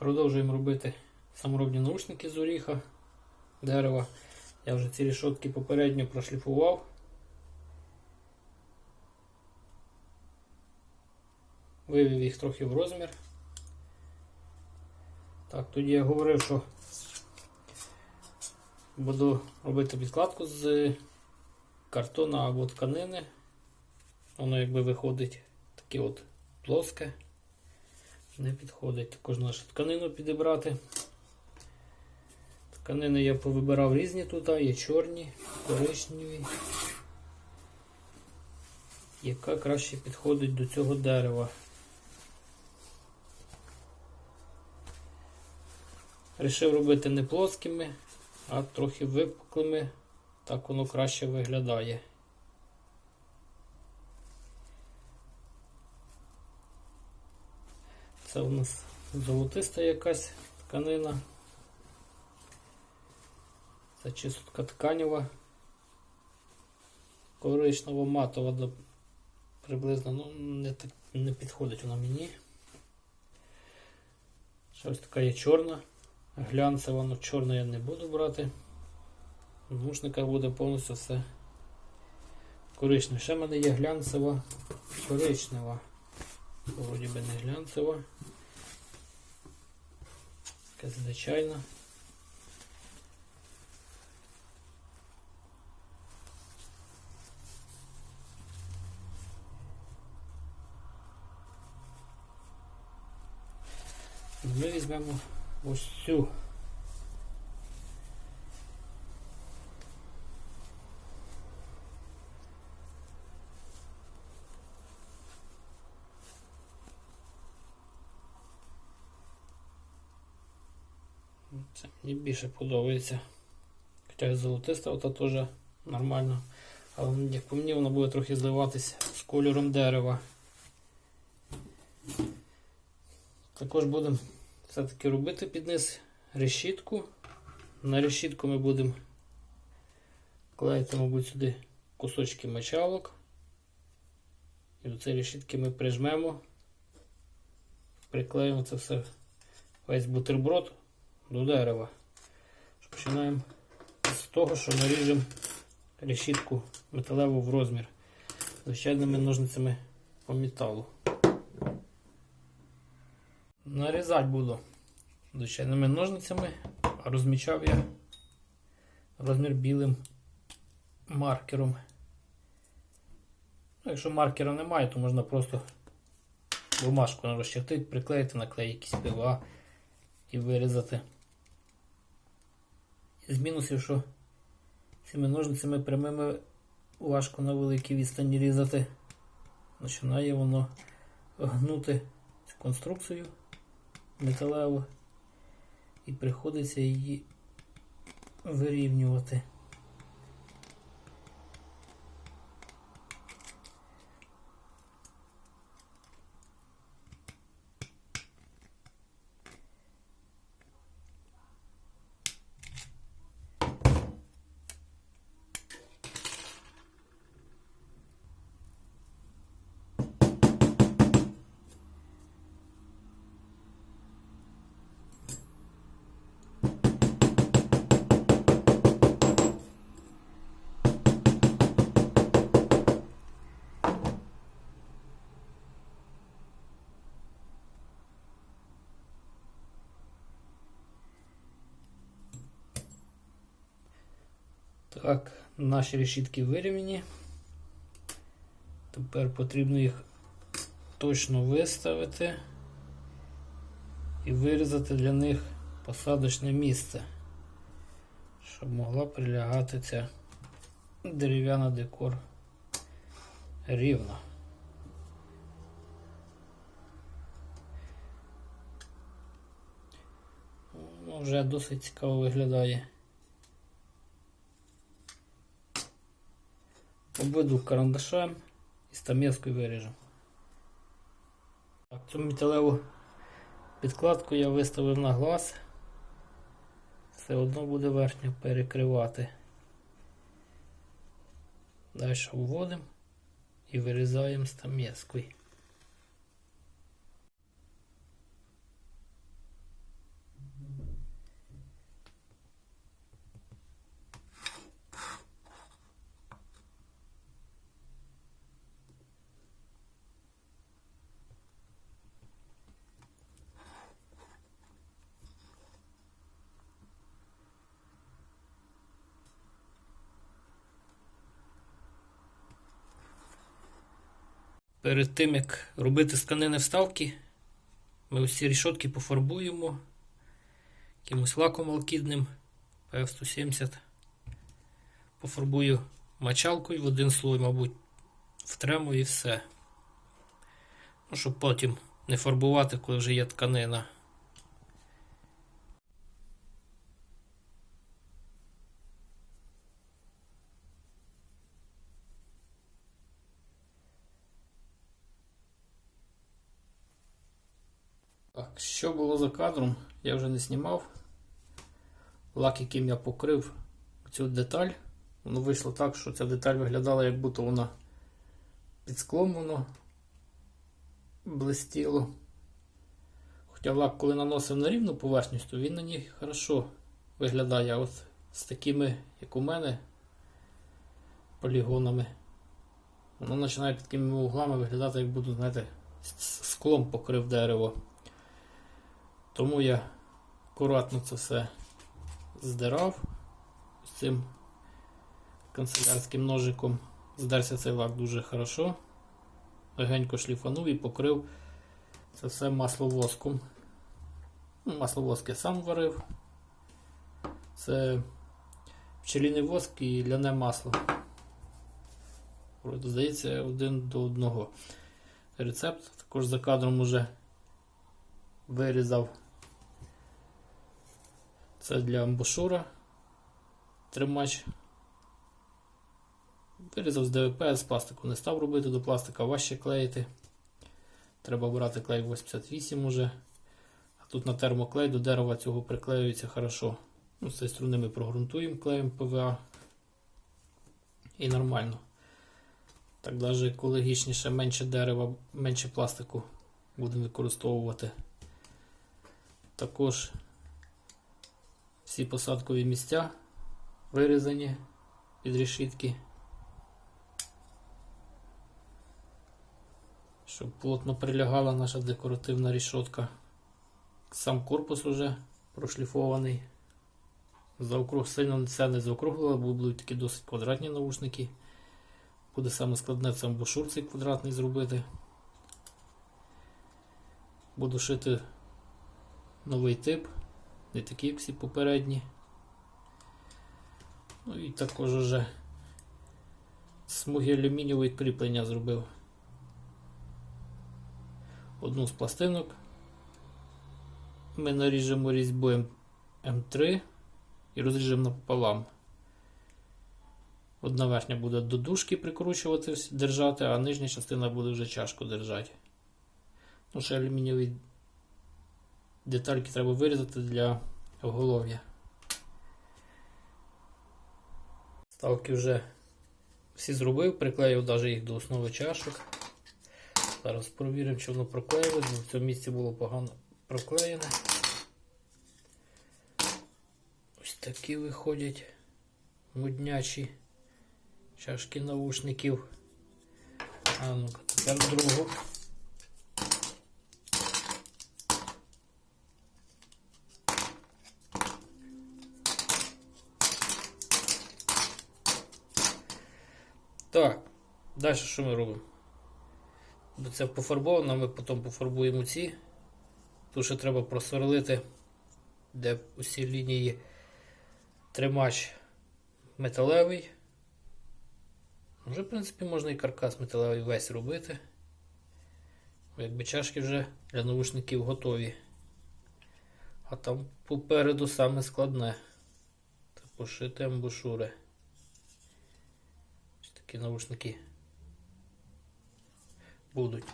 Продовжуємо робити саморобні наушники з оріха дерева. Я вже ці рішотки попередньо прошліфував. Вивів їх трохи в розмір. Так, тоді я говорив, що буду робити підкладку з картона або тканини. Воно якби виходить таке от плоске. Не підходить. Також нашу тканину підібрати. Тканини я повибирав різні тут, є чорні, коричневі. Яка краще підходить до цього дерева. Рішив робити не плоскими, а трохи випуклими. Так воно краще виглядає. Це у нас золотиста якась тканина. Це чисто тканева. Коричнево матова до приблизно ну, не, так, не підходить вона мені. Ще така є чорна. Глянцева, але чорну я не буду брати. В наушниках буде повністю все коричневе. Ще в мене є глянцева коричнева. Вроді би не глянцева. Якась звичайна. Ми візьмемо ось цю. Це мені більше подобається. Хоча золотиста, ота теж нормально. Але як по мені, вона буде трохи зливатися з кольором дерева. Також будемо все-таки робити під низ решітку. На решітку ми будемо клеїти, мабуть, сюди кусочки мочалок. І до цієї решітки ми прижмемо, приклеїмо це все весь бутерброд до дерева. Починаємо з того, що наріжемо решітку металеву в розмір звичайними ножницями по металу. Нарізати буду звичайними ножницями, а розмічав я розмір білим маркером. Ну, якщо маркера немає, то можна просто бумажку розчертити, приклеїти, наклеїти якісь пива і вирізати. З мінусів, що цими ножницями прямими важко на великій відстані різати. Починає воно гнути цю конструкцію металеву і приходиться її вирівнювати. Так, наші решітки вирівняні. Тепер потрібно їх точно виставити і вирізати для них посадочне місце, щоб могла прилягати ця дерев'яна декор рівно. Ну, вже досить цікаво виглядає. Обведу карандашем і стамескою виріжу. Так, Цю металеву підкладку я виставив на глаз. Все одно буде верхню перекривати. Далі вводимо і вирізаємо стамескою. Перед тим, як робити сканини вставки, ми усі рішотки пофарбуємо якимось лаком алкідним PF170. Пофарбую мочалкою в один слой, мабуть, втремо і все. Ну, щоб потім не фарбувати, коли вже є тканина. Так, що було за кадром, я вже не знімав. Лак, яким я покрив цю деталь, воно вийшло так, що ця деталь виглядала, як будто вона під склом воно блистіло. Хоча лак, коли наносив на рівну поверхню, то він на ній хорошо виглядає. От з такими, як у мене, полігонами, воно починає під такими углами виглядати, як будто, знаєте, склом покрив дерево. Тому я акуратно це все здирав з цим канцелярським ножиком. Здерся цей лак дуже хорошо. Легенько шліфанув і покрив це все масловоском. Ну, Масловоск я сам варив. Це пчеліний воск і ляне масло. Здається, один до одного. Рецепт також за кадром уже вирізав. Це для амбушура тримач. Вирізав з ДВП, з пластику не став робити до пластика, важче клеїти. Треба брати клей 88 уже. А тут на термоклей до дерева цього приклеюється хорошо. Ну, з цієї сторони ми прогрунтуємо клеєм ПВА. І нормально. Так навіть екологічніше, менше дерева, менше пластику будемо використовувати. Також всі посадкові місця вирізані під решітки. Щоб плотно прилягала наша декоративна рішотка. Сам корпус уже прошліфований. Заокруг сильно це не заокруглило, бо будуть такі досить квадратні наушники. Буде саме складне це амбушур цей квадратний зробити. Буду шити новий тип, не такі, як всі попередні. Ну і також уже смуги алюмінієвої кріплення зробив. Одну з пластинок. Ми наріжемо різьбою М3 і розріжемо напополам. Одна верхня буде до дужки прикручувати, держати, а нижня частина буде вже чашку держати. Ну, ще алюмінієві детальки треба вирізати для оголов'я. Ставки вже всі зробив, приклеїв навіть їх до основи чашок. Зараз провіримо, чи воно проклеїлось, бо в цьому місці було погано проклеєне. Ось такі виходять муднячі чашки наушників. А ну-ка, тепер другу. Так, далі що ми робимо? Це пофарбовано, ми потім пофарбуємо ці. Тут ще треба просверлити, де усі лінії тримач металевий. Вже, в принципі, можна і каркас металевий весь робити. Якби чашки вже для наушників готові. А там попереду саме складне. Це пошити амбушури. Наушники будуть.